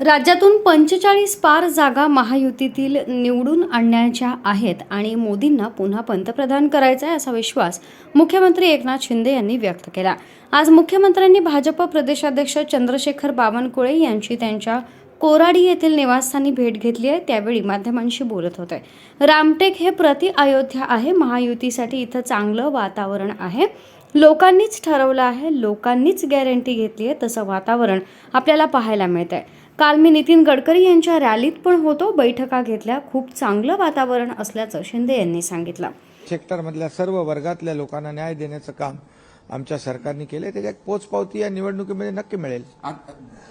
राज्यातून पंचेचाळीस पार जागा महायुतीतील निवडून आणण्याच्या आहेत आणि मोदींना पुन्हा पंतप्रधान करायचा आहे असा विश्वास मुख्यमंत्री एकनाथ शिंदे यांनी व्यक्त केला. आज मुख्यमंत्र्यांनी भाजप प्रदेशाध्यक्ष चंद्रशेखर बावनकुळे यांची त्यांच्या कोराडी येथील निवासस्थानी भेट घेतली आहे. त्यावेळी माध्यमांशी बोलत होते. रामटेक हे प्रति अयोध्या आहे. महायुतीसाठी इथं चांगलं वातावरण आहे. लोकांनीच ठरवलं आहे. लोकांनीच गॅरंटी घेतली आहे. तसं वातावरण आपल्याला पाहायला मिळत आहे काल मी नितीन गडकरी यांच्या रॅलीत पण होतो. बैठका घेतल्या. खूप चांगलं वातावरण असल्याचं शिंदे यांनी सांगितलं. सेक्टरमधल्या सर्व वर्गातल्या लोकांना न्याय देण्याचं काम आमच्या सरकारने केलंय. त्याच्या एक पोचपावती या निवडणुकीमध्ये नक्की मिळेल. आज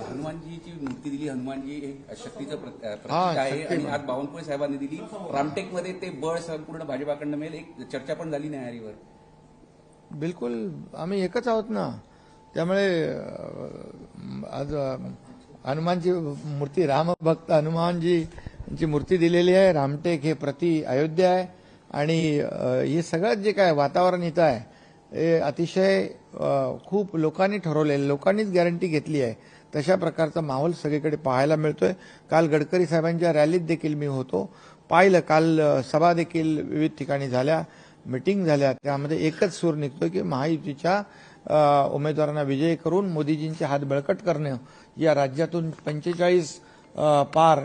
हनुमानजीची मूर्ती दिली. हनुमानजी एक शक्तीचं प्रत- अ, प्रतीक आहे. आणि आज बावनकुळे साहेबांनी दिली. रामटेकमध्ये ते बळ संपूर्ण भाजपाकडनं मिळेल. एक चर्चा पण झाली न्यायालयावर. बिलकुल. आम्ही एकच आहोत ना. त्यामुळे आज हनुमानची मूर्ती रामभक्त हनुमानजीची मूर्ती दिलेली आहे. रामटेक हे प्रति अयोध्या आहे. आणि हे सगळं जे काय वातावरण इथं आहे हे अतिशय खूप लोकांनी ठरवलेलं लोकांनीच गॅरंटी घेतली आहे. तशा प्रकारचा माहोल सगळीकडे पाहायला मिळतोय. काल गडकरी साहेबांच्या रॅलीत देखील मी होतो. पाहिलं काल सभा देखील विविध ठिकाणी झाल्या. मिटिंग झाल्या त्यामध्ये एकच सूर निघतो की महायुतीच्या उमेदवारांना विजय करून मोदीजींचे हात बळकट करणं. या राज्यातून पंचेचाळीस पार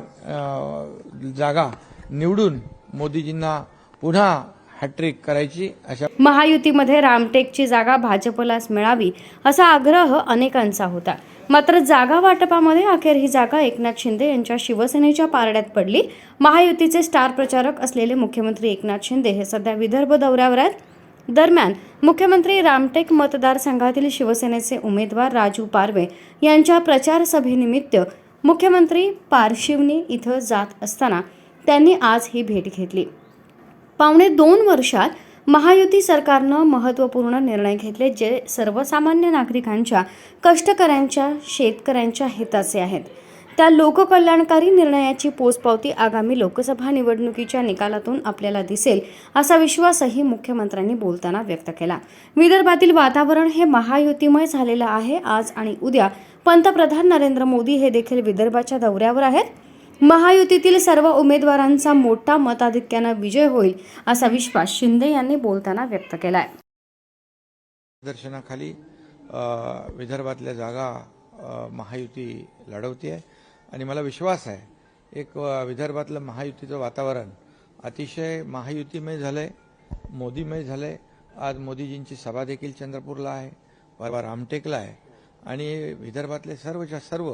जागा निवडून मोदीजींना पुन्हा हॅट्रिक करायची अशा महायुतीमध्ये रामटेकची जागा भाजपलाच मिळावी असा आग्रह अनेकांचा होता. मात्र जागा वाटपामध्ये अखेर ही जागा एकनाथ शिंदे यांच्या शिवसेनेच्या पारड्यात पडली. महायुतीचे स्टार प्रचारक असलेले मुख्यमंत्री एकनाथ शिंदे हे सध्या विदर्भ दौऱ्यावर आहेत दरम्यान. मुख्यमंत्री रामटेक मतदारसंघातील शिवसेनेचे उमेदवार राजू पारवे यांच्या प्रचार सभेनिमित्त मुख्यमंत्री पारशिवनी इथं जात असताना त्यांनी आज ही भेट घेतली. पावणे दोन वर्षात महायुती सरकारनं महत्त्वपूर्ण निर्णय घेतले जे सर्वसामान्य नागरिकांच्या कष्टकऱ्यांच्या शेतकऱ्यांच्या हिताचे आहेत. त्या लोककल्याणकारी निर्णयाची पोचपावती आगामी लोकसभा निवडणुकीच्या निकालातून आपल्याला दिसेल असा विश्वासही मुख्यमंत्र्यांनी बोलताना व्यक्त केला. विदर्भातील वातावरण हे महायुतीमय झालेलं आहे आज आणि उद्या. पंतप्रधान नरेंद्र मोदी हे देखील विदर्भाच्या दौऱ्यावर आहेत. महायुतीतील सर्व उमेदवारांचा मोठा मताधिक्यानं विजय होईल असा विश्वास शिंदे यांनी बोलताना व्यक्त केलाय. दर्शनाखाली विदर्भातल्या जागा महायुती लढवते आहे आणि मला विश्वास आहे एक विदर्भातलं महायुतीचं वातावरण अतिशय महायुतीमय झालंय मोदीमय झालंय. आज मोदीजींची सभा देखील चंद्रपूरला आहे परवा रामटेकला आहे. आणि विदर्भातले सर्वच्या सर्व